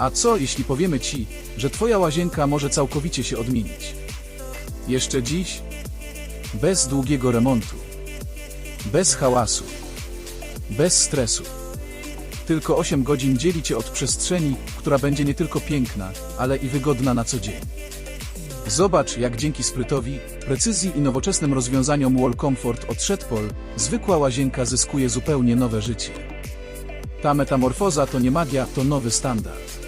A co, jeśli powiemy Ci, że Twoja łazienka może całkowicie się odmienić? Jeszcze dziś? Bez długiego remontu. Bez hałasu. Bez stresu. Tylko 8 godzin dzieli Cię od przestrzeni, która będzie nie tylko piękna, ale i wygodna na co dzień. Zobacz, jak dzięki sprytowi, precyzji i nowoczesnym rozwiązaniom Wall Comfort od Shetpol, zwykła łazienka zyskuje zupełnie nowe życie. Ta metamorfoza to nie magia, to nowy standard.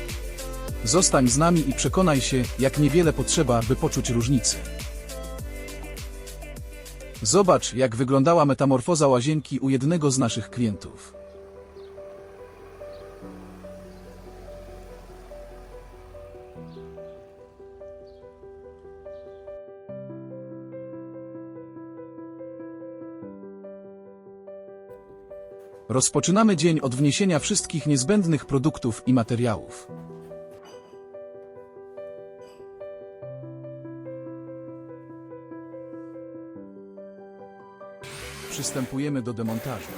Zostań z nami i przekonaj się, jak niewiele potrzeba, by poczuć różnicę. Zobacz, jak wyglądała metamorfoza łazienki u jednego z naszych klientów. Rozpoczynamy dzień od wniesienia wszystkich niezbędnych produktów i materiałów. Przystępujemy do demontażu.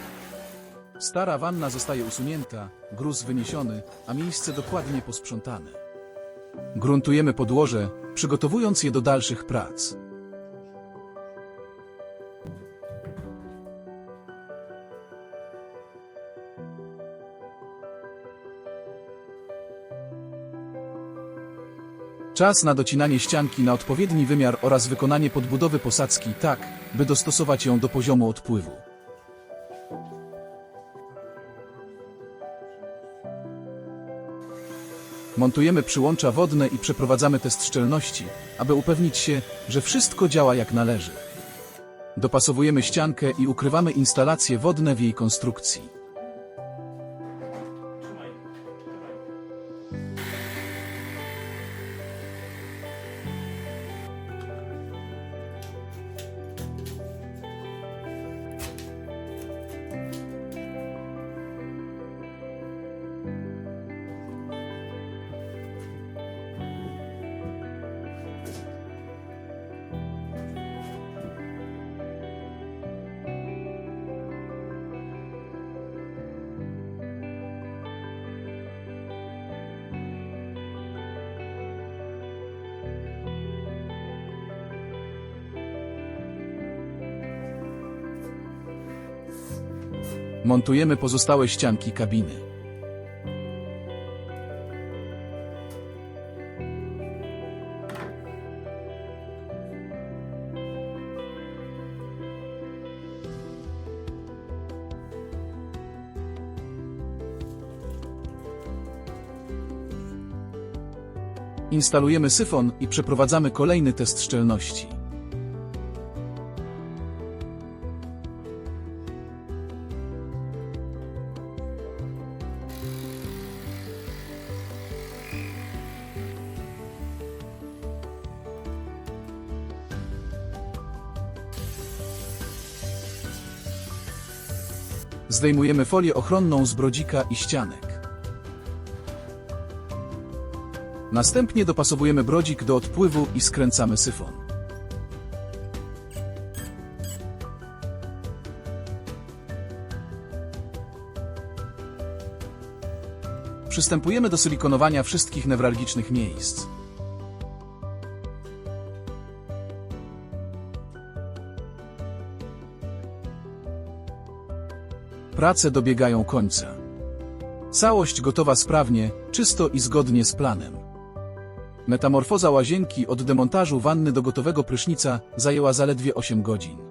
Stara wanna zostaje usunięta, gruz wyniesiony, a miejsce dokładnie posprzątane. Gruntujemy podłoże, przygotowując je do dalszych prac. Czas na docinanie ścianki na odpowiedni wymiar oraz wykonanie podbudowy posadzki tak, by dostosować ją do poziomu odpływu. Montujemy przyłącza wodne i przeprowadzamy test szczelności, aby upewnić się, że wszystko działa jak należy. Dopasowujemy ściankę i ukrywamy instalacje wodne w jej konstrukcji. Montujemy pozostałe ścianki kabiny. Instalujemy syfon i przeprowadzamy kolejny test szczelności. Zdejmujemy folię ochronną z brodzika i ścianek. Następnie dopasowujemy brodzik do odpływu i skręcamy syfon. Przystępujemy do silikonowania wszystkich newralgicznych miejsc. Prace dobiegają końca. Całość gotowa sprawnie, czysto i zgodnie z planem. Metamorfoza łazienki od demontażu wanny do gotowego prysznica zajęła zaledwie 8 godzin.